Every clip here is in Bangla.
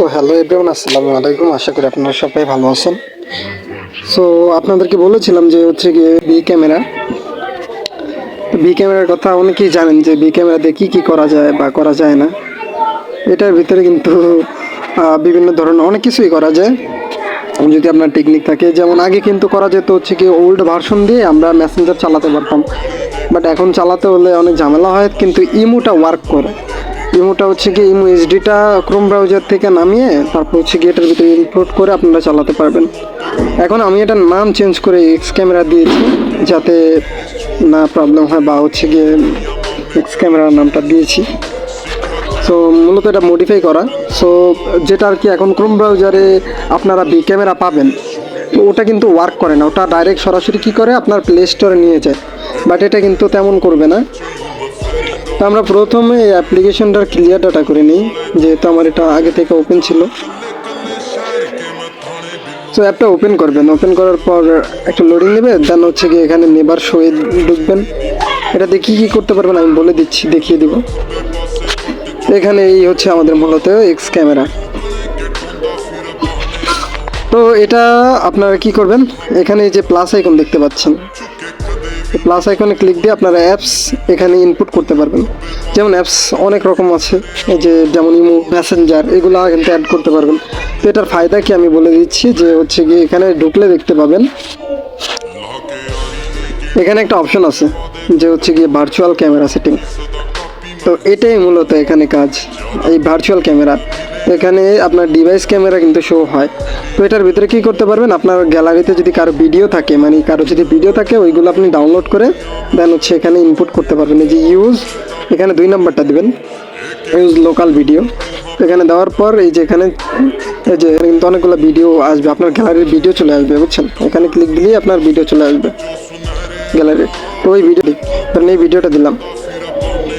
সো হ্যালো এভরিওয়ান আসসালামু আলাইকুম আশা করি আপনারা সবাই ভালো আছেন সো আপনাদেরকে বলেছিলাম যে হচ্ছে গিয়ে বি ক্যামেরা বি ক্যামেরার কথা অনেকেই জানেন যে বি ক্যামেরা দিয়ে কী কী করা যায় বা করা যায় না এটার ভিতরে কিন্তু বিভিন্ন ধরনের অনেক কিছুই করা যায় যদি আপনার টেকনিক থাকে যেমন আগে কিন্তু করা যেত হচ্ছে কি ওল্ড ভার্সন দিয়ে আমরা মেসেঞ্জার চালাতে পারতাম বাট এখন চালাতে হলে অনেক ঝামেলা হয় কিন্তু ইমোটা ওয়ার্ক করে ইমুটা হচ্ছে কি ইমু এইচডিটা ক্রোম ব্রাউজার থেকে নামিয়ে তারপর হচ্ছে কি এটার ভিতরে ইনপুট করে আপনারা চালাতে পারবেন। এখন আমি এটার নাম চেঞ্জ করে এক্স ক্যামেরা দিয়েছি যাতে না প্রবলেম হয় বা হচ্ছে গিয়ে এক্স ক্যামেরার নামটা দিয়েছি। সো মূলত এটা মডিফাই করা। সো যেটা আর কি এখন ক্রোম ব্রাউজারে আপনারা বি ক্যামেরা পাবেন, তো ওটা কিন্তু ওয়ার্ক করে না। ওটা ডাইরেক্ট সরাসরি কী করে? আপনার প্লে স্টোরে নিয়ে যায়। বাট এটা কিন্তু তেমন করবে না। আমরা প্রথমে এই অ্যাপ্লিকেশনটার ক্লিয়ার ডাটা করে নিই, যেহেতু আমার এটা আগে থেকে ওপেন ছিল। সো অ্যাপটা ওপেন করবেন। ওপেন করার পর একটা লোডিং নেবে দেন হচ্ছে গিয়ে এখানে নেবার শোয়ে ঢুকবেন। এটা দেখি কী করতে পারবেন আমি বলে দিচ্ছি, দেখিয়ে দিব। এখানে এই হচ্ছে আমাদের মূলত এক্স ক্যামেরা তো এটা আপনারা কি করবেন? এখানে যে প্লাস আইকন দেখতে পাচ্ছেন। প্লাস আইকনে ক্লিক দিয়ে আপনারা অ্যাপস এখানে ইনপুট করতে পারবেন। যেমন অ্যাপস অনেক রকম আছে। এই যে যেমন ইমো প্যাসেঞ্জার এগুলো কিন্তু অ্যাড করতে পারবেন। তো এটার ফায়দা কি আমি বলে দিচ্ছি যে হচ্ছে গিয়ে এখানে ঢুকলে দেখতে পাবেন। এখানে একটা অপশন আছে যে হচ্ছে গিয়ে ভার্চুয়াল ক্যামেরা সেটিং তো এটাই মূলত এখানে কাজ, এই ভার্চুয়াল ক্যামেরা এখানে আপনার ডিভাইস ক্যামেরা কিন্তু শো হয়। তো এটার ভিতরে কী করতে পারবেন? আপনার গ্যালারিতে যদি কারও ভিডিও থাকে মানে কারও যদি ভিডিও থাকে, ওইগুলো আপনি ডাউনলোড করে দেন হচ্ছে এখানে ইনপুট করতে পারবেন। এই যে ইউজ এখানে দুই নাম্বারটা দেবেন। ইউজ লোকাল ভিডিও এখানে দেওয়ার পর এই যে এখানে, এই যে কিন্তু অনেকগুলো ভিডিও আসবে। আপনার গ্যালারির ভিডিও চলে আসবে, বুঝছেন? এখানে ক্লিক দিলেই আপনার ভিডিও চলে আসবে গ্যালারি তো ওই ভিডিও ধরেন এই ভিডিওটা দিলাম।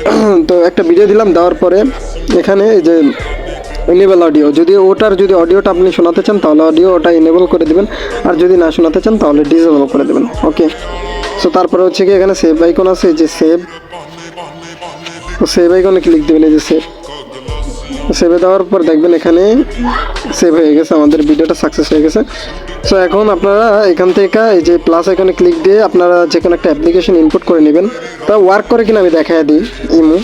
তো একটা ভিডিও দিলাম, দেওয়ার পরে এখানে যে এনেবল অডিও যদি ওটার যদি অডিওটা আপনি শোনাতে চান, তাহলে অডিও ওটা এনেবল করে দেবেন, আর যদি না শোনাতে চান, তাহলে ডিসেবল করে দেবেন ওকে সো তারপরে হচ্ছে কি, এখানে সেভ আইকন আছে যে সেভ তো সেভ আইকনে ক্লিক দেবেন, এই যে সেভ সেভে দেওয়ার পর দেখবেন এখানে সেভ হয়ে গেছে, আমাদের ভিডিওটা সাকসেস হয়ে গেছে। সো এখন আপনারা এখান থেকে এই যে প্লাস এখানে ক্লিক দিয়ে আপনারা যে কোনো একটা অ্যাপ্লিকেশন ইনপুট করে নেবেন। তা ওয়ার্ক করে কিনা আমি দেখাই দিই, ইমো।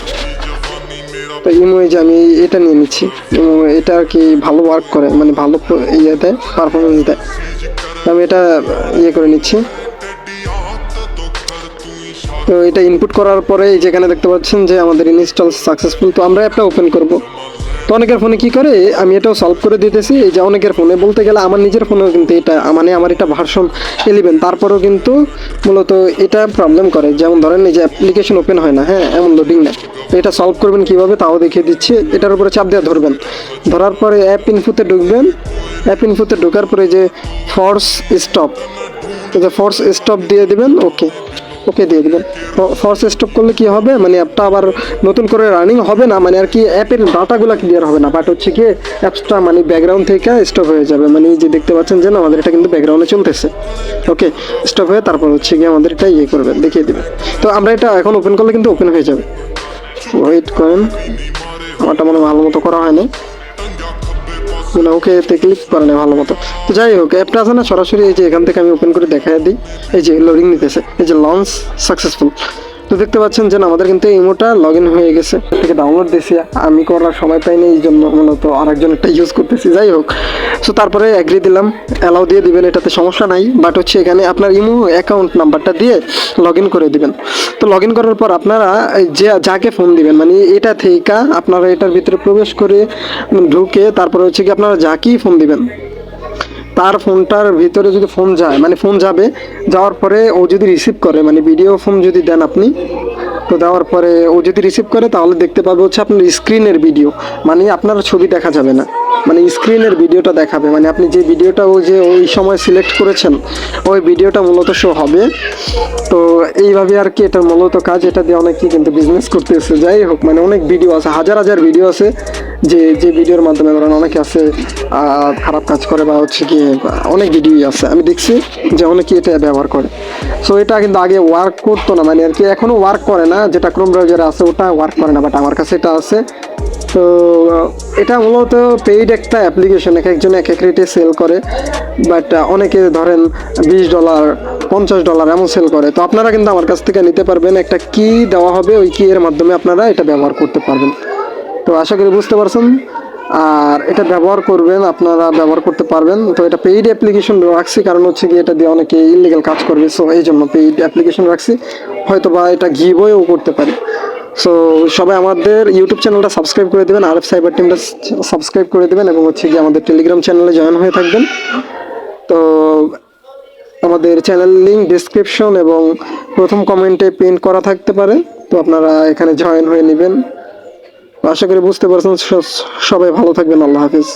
তো ইমো, এই যে আমি এটা নিয়ে নিচ্ছি। ইমো, এটা আর কি ভালো ওয়ার্ক করে মানে ভালো ইয়ে দেয় পারফরমেন্স দেয়। আমি এটা ইয়ে করে নিচ্ছি। তো এটা ইনপুট করার পরে যেখানে দেখতে পাচ্ছেন যে আমাদের ইনস্টল সাকসেসফুল তো আমরা অ্যাপটা ওপেন করব। তো অনেকের ফোনে কি করে? আমি এটাও সলভ করে দিতেছি। এই যে অনেকের ফোনে বলতে গেলে আমার নিজের ফোনেও কিন্তু এটা মানে আমার এটা ভার্সন ইলেভেন তারপরেও কিন্তু মূলত এটা প্রবলেম করে। যেমন ধরেন এই যে অ্যাপ্লিকেশন ওপেন হয় না হ্যাঁ এমন লোডিং তো এটা সলভ করবেন কীভাবে? তাও দেখিয়ে দিচ্ছি। এটার উপরে চাপ দেওয়া ধরবেন। ধরার পরে অ্যাপ ইনফুতে ঢুকবেন। অ্যাপ ইনফুতে ঢোকার পরে যে ফোর্স স্টপ ফোর্স স্টপ দিয়ে দেবেন ওকে ওকে দিয়ে দেবেন ফোর্স স্টপ করলে কি হবে? মানে অ্যাপটা আবার নতুন করে রানিং হবে না? মানে আর কি অ্যাপের ডাটাগুলো ক্লিয়ার হবে না। বাট হচ্ছে কি অ্যাপসটা মানে ব্যাকগ্রাউন্ড থেকে স্টপ হয়ে যাবে। মানে যে দেখতে পাচ্ছেন যে না, আমাদের এটা কিন্তু ব্যাকগ্রাউন্ডে চলতেছে। ওকে স্টপ হয়ে তারপর হচ্ছে গিয়ে আমাদের এটা ইয়ে করবে, দেখিয়ে দেবে। তো আমরা এটা এখন ওপেন করলে কিন্তু ওপেন হয়ে যাবে। ওয়েট করেন। আমারটা মনে ভালো মতো করা হয় না মানে ওকে এতে ক্লিক করে নেয় ভালো মতো। তো যাই হোক অ্যাপটা আছে না সরাসরি এই যে এখান থেকে আমি ওপেন করে দেখাই দিই। এই যে লোডিং নিতেছে। এই যে লঞ্চ সাকসেসফুল তো দেখতে পাচ্ছেন যে আমাদের কিন্তু ইমোটা লগ ইন হয়ে গেছে। থেকে ডাউনলোড দিয়েছি। আমি করার সময় পাইনি, এই জন্য মূলত আরেকজন একটা ইউজ করতেছি, যাই হোক। সো তারপরে অ্যাগ্রি দিলাম। অ্যালাউ দিয়ে দিবেন, এটাতে সমস্যা নাই। বাট হচ্ছে এখানে আপনার ইমো অ্যাকাউন্ট নাম্বারটা দিয়ে লগ ইন করে দিবেন। তো লগ ইন করার পর আপনারা যে, যাকে ফোন দিবেন মানে এটা থেকে আপনারা এটার ভিতরে প্রবেশ করে ঢুকে তারপরে হচ্ছে কি আপনারা যাকেই ফোন দিবেন তার ফোনটার ভিতরে যদি ফোন যায় মানে ফোন যাবে, যাওয়ার পরে ও যদি রিসিভ করে মানে ভিডিও ফোন যদি দেন আপনি, তো দেওয়ার পরে ও যদি রিসিভ করে, তাহলে দেখতে পাবে হচ্ছে আপনার স্ক্রিনের ভিডিও মানে আপনার ছবি দেখা যাবে না। মানে স্ক্রিনের ভিডিওটা দেখাবে মানে আপনি যে ভিডিওটা ওই যে ওই সময় সিলেক্ট করেছেন, ওই ভিডিওটা মূলত শো হবে। তো এইভাবে আর কি এটা মূলত কাজ, এটা দিয়ে অনেকেই কিন্তু বিজনেস করতে করতেছে। যাই হোক মানে অনেক ভিডিও আছে, হাজার হাজার ভিডিও আছে। যে যে ভিডিওর মাধ্যমে ধরেন অনেকে আছে খারাপ কাজ করে বা হচ্ছে কি, অনেক ভিডিওই আছে। আমি দেখছি যে অনেকে এটা ব্যবহার করে। সো এটা কিন্তু আগে ওয়ার্ক করতো না। মানে আর কি এখনও ওয়ার্ক করে না, যেটা ক্রোম ব্রাউজারে আছে, ওটা ওয়ার্ক করে না বাট আমার কাছে এটা আছে। তো, এটা মূলত পেইড একটা অ্যাপ্লিকেশন এক একজন এক এক রেটে সেল করে। বাট অনেকে ধরেন বিশ ডলার পঞ্চাশ ডলার এমন সেল করে। তো আপনারা কিন্তু আমার কাছ থেকে নিতে পারবেন একটা কি দেওয়া হবে, ওই কি এর মাধ্যমে আপনারা এটা ব্যবহার করতে পারবেন। তো আশা করি বুঝতে পারছেন। আর এটা ব্যবহার করবেন, আপনারা ব্যবহার করতে পারবেন। তো এটা পেইড অ্যাপ্লিকেশন রাখছি, কারণ হচ্ছে কি এটা দিয়ে অনেকে ইলিগাল কাজ করবে সো এই জন্য পেইড অ্যাপ্লিকেশন রাখছি। হয়তো বা এটা গিভওয়েও করতে পারে। সো সবাই আমাদের ইউটিউব চ্যানেলটা সাবস্ক্রাইব করে দেবেন আর এফ সাইবার টিমটা সাবস্ক্রাইব করে দেবেন, এবং হচ্ছে কি আমাদের টেলিগ্রাম চ্যানেলে জয়েন হয়ে থাকবেন। তো আমাদের চ্যানেল লিঙ্ক ডিসক্রিপশন এবং প্রথম কমেন্টে পিন করা থাকতে পারে, তো আপনারা এখানে জয়েন হয়ে নেবেন। আশা করি বুঝতে পারছেন। সবাই ভালো থাকবেন। আল্লাহ হাফিজ।